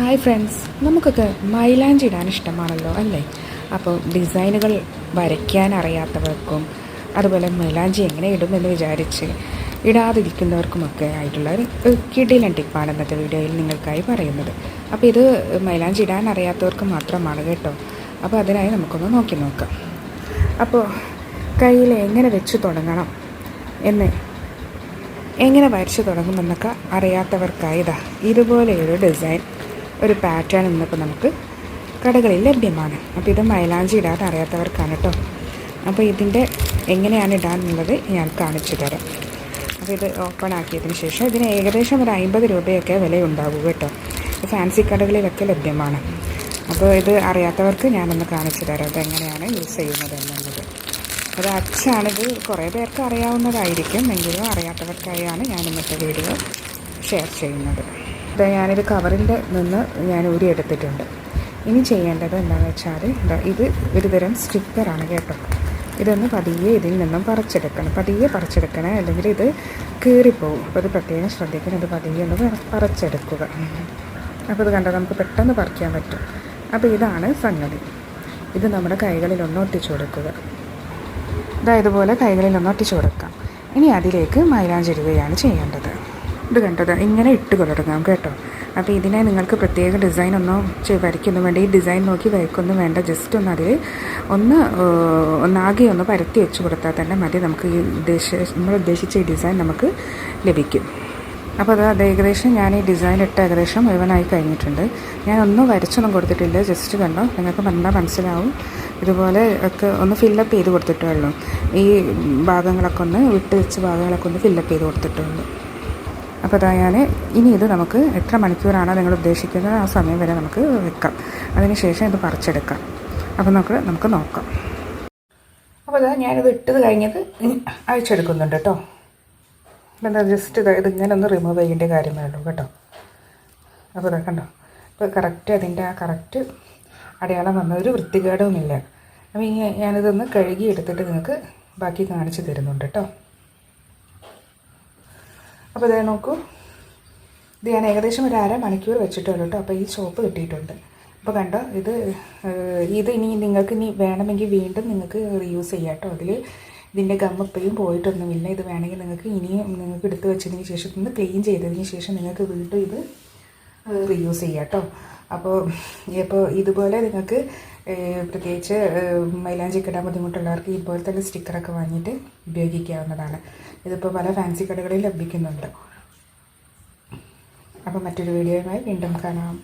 Hi friends നമുക്കൊക്കെ മൈലാഞ്ചി ഇടാൻ ഇഷ്ടമാണല്ലോ അല്ലേ? അപ്പോൾ ഡിസൈനുകൾ വരയ്ക്കാൻ അറിയാത്തവർക്കും അതുപോലെ മൈലാഞ്ചി എങ്ങനെ ഇടുമെന്ന് വിചാരിച്ച് ഇടാതിരിക്കുന്നവർക്കുമൊക്കെ ആയിട്ടുള്ള ഒരു കിടിലൻ ടിപ്പാണ് ഇന്നത്തെ വീഡിയോയിൽ നിങ്ങൾക്കായി പറയുന്നത്. അപ്പോൾ ഇത് മൈലാഞ്ചി ഇടാൻ അറിയാത്തവർക്ക് മാത്രമാണ് കേട്ടോ. അപ്പോൾ അതിനായി നമുക്കൊന്ന് നോക്കി നോക്കാം. അപ്പോൾ കയ്യിൽ എങ്ങനെ വെച്ച് തുടങ്ങണം എന്ന് എങ്ങനെ വരച്ച് തുടങ്ങുമെന്നൊക്കെ അറിയാത്തവർക്കായി ഇതാ ഇതുപോലെയൊരു ഡിസൈൻ ഒരു പാറ്റേൺ ഇന്നിപ്പോൾ നമുക്ക് കടകളിൽ ലഭ്യമാണ്. അപ്പോൾ ഇത് മൈലാഞ്ചി ഇടാൻ അറിയാത്തവർക്കാണ് കേട്ടോ അപ്പോൾ ഇതിന്റെ എങ്ങനെയാണ് ഇടാനുള്ളത് ഞാൻ കാണിച്ചു തരാം. അപ്പോൾ ഇത് ഓപ്പൺ ആക്കിയതിന് ശേഷം ഇതിന് ഏകദേശം ഒരു അമ്പത് രൂപയൊക്കെ വിലയുണ്ടാകും കേട്ടോ ഫാൻസി കടകളിലൊക്കെ ലഭ്യമാണ്. അപ്പോൾ ഇത് അറിയാത്തവർക്ക് ഞാനൊന്ന് കാണിച്ചു തരാം ഇതെങ്ങനെയാണ് യൂസ് ചെയ്യുന്നത് എന്നുള്ളത്. അത് അച്ചാണിത് കുറേ പേർക്ക് അറിയാവുന്നതായിരിക്കും. എങ്കിലും അറിയാത്തവർക്കായാണ് ഞാൻ ഇന്നത്തെ വീഡിയോ ഷെയർ ചെയ്യുന്നത്. ഇത് ഞാനിത് കവറിന്റെ നിന്ന് ഞാൻ ഊരിയെടുത്തിട്ടുണ്ട് ഇനി ചെയ്യേണ്ടത് എന്താണെന്ന് വെച്ചാൽ ഇതാ ഇത് ഒരുതരം സ്റ്റിക്കറാണ് കേട്ടോ. ഇതൊന്ന് പതിയെ ഇതിൽ നിന്നും പറിച്ചെടുക്കണം. പതിയെ പറിച്ചെടുക്കണേ. അല്ലെങ്കിൽ ഇത് കീറിപ്പോവും. അപ്പോൾ ഇത് പ്രത്യേകം ശ്രദ്ധിക്കണം. ഇത് പതിയെ ഒന്ന് പറിച്ചെടുക്കുക. അപ്പോൾ ഇത് കണ്ടാൽ നമുക്ക് പെട്ടെന്ന് പറിക്കാൻ പറ്റും. അപ്പോൾ ഇതാണ് സംഗതി. ഇത് നമ്മുടെ കൈകളിലൊന്ന് ഒട്ടിച്ചു കൊടുക്കുക. ഇതായതുപോലെ കൈകളിലൊന്ന് ഒട്ടിച്ചു കൊടുക്കാം. ഇനി അതിലേക്ക് മൈലാഞ്ചിടുകയാണ് ചെയ്യേണ്ടത്. ഇത് കണ്ടത്. ഇങ്ങനെ ഇട്ട് കൊടുക്കാം കേട്ടോ. അപ്പോൾ ഇതിനെ നിങ്ങൾക്ക് പ്രത്യേക ഡിസൈൻ ഒന്നും വരയ്ക്കൊന്നും വേണ്ട. ഈ ഡിസൈൻ നോക്കി വരയ്ക്കൊന്നും വേണ്ട. ജസ്റ്റ് ഒന്ന് അതിൽ ഒന്ന് ഒന്നാകെ ഒന്ന് പരത്തി വെച്ച് കൊടുത്താൽ തന്നെ മതി. നമുക്ക് ഈ ഉദ്ദേശ നമ്മൾ ഉദ്ദേശിച്ച ഈ ഡിസൈൻ നമുക്ക് ലഭിക്കും. അപ്പോൾ അത് അത് ഏകദേശം ഞാൻ ഈ ഡിസൈൻ ഇട്ട് ഏകദേശം മുഴുവനായി കഴിഞ്ഞിട്ടുണ്ട്. ഞാൻ ഒന്നും വരച്ചൊന്നും കൊടുത്തിട്ടില്ല. ജസ്റ്റ് കണ്ടോ? നിങ്ങൾക്ക് കണ്ടാൽ മനസ്സിലാവും. ഇതുപോലെ ഒക്കെ ഒന്ന് ഫില്ലപ്പ് ചെയ്ത് കൊടുത്തിട്ടേ ഉള്ളൂ. ഈ ഭാഗങ്ങളൊക്കെ ഒന്ന് വിട്ട് വെച്ച് ഭാഗങ്ങളൊക്കെ ഒന്ന് ഫില്ലപ്പ് ചെയ്ത് കൊടുത്തിട്ടേ ഉള്ളൂ. അപ്പോൾ ഞാൻ ഇനി ഇത് നമുക്ക് എത്ര മണിക്കൂറാണോ നിങ്ങൾ ഉദ്ദേശിക്കുന്നത് ആ സമയം വരെ നമുക്ക് വെക്കാം. അതിനുശേഷം ഇത് പറിച്ചെടുക്കാം. അപ്പോൾ നമുക്ക് നമുക്ക് നോക്കാം. അപ്പോൾ അതാ ഞാനിത് ഇട്ടത് കഴിഞ്ഞത് ഇനി അഴിച്ചെടുക്കുന്നുണ്ട് കേട്ടോ. എന്താ ജസ്റ്റ് ഇത് ഇതിങ്ങനെ ഒന്ന് റിമൂവ് ചെയ്യേണ്ട കാര്യമേ ഉള്ളൂ കേട്ടോ. അപ്പോൾ ഇതാ കണ്ടോ അപ്പോൾ കറക്റ്റ് അതിന്റെ ആ കറക്റ്റ് അടയാളം വന്ന ഒരു വൃത്തികേടവുമില്ല അപ്പോൾ ഞാനിതൊന്ന് കഴുകി എടുത്തിട്ട് നിങ്ങൾക്ക് ബാക്കി കാണിച്ചു തരുന്നുണ്ട് കേട്ടോ. അപ്പോൾ ഇതേ നോക്കൂ. ഇത് ഞാൻ ഏകദേശം ഒരു അര മണിക്കൂർ വെച്ചിട്ടുള്ളൂ കേട്ടോ അപ്പോൾ ഈ ചോപ്പ് കിട്ടിയിട്ടുണ്ട്. അപ്പോൾ കണ്ടോ ഇത് ഇത് ഇനി നിങ്ങൾക്ക് ഇനി വേണമെങ്കിൽ വീണ്ടും നിങ്ങൾക്ക് റീയൂസ് ചെയ്യാം കേട്ടോ അതിൽ ഇതിന്റെ ഗം ഇപ്പോഴും പോയിട്ടൊന്നുമില്ല. ഇത് വേണമെങ്കിൽ നിങ്ങൾക്ക് ഇനിയും നിങ്ങൾക്ക് എടുത്ത് വെച്ചതിന് ശേഷം ഒന്ന് ക്ലീൻ ചെയ്തതിന് ശേഷം നിങ്ങൾക്ക് വീണ്ടും ഇത് റീയൂസ് ചെയ്യാം കേട്ടോ അപ്പോൾ ഇപ്പോൾ ഇതുപോലെ നിങ്ങൾക്ക് പ്രത്യേകിച്ച് മൈലാഞ്ചി കിട്ടാൻ ബുദ്ധിമുട്ടുള്ളവർക്ക് ഇതുപോലത്തെ സ്റ്റിക്കറൊക്കെ വാങ്ങിയിട്ട് ഉപയോഗിക്കാവുന്നതാണ്. ഇതിപ്പോൾ പല ഫാൻസി കടകളിൽ ലഭിക്കുന്നുണ്ട്. അപ്പോൾ മറ്റൊരു വീഡിയോയുമായി വീണ്ടും കാണാം.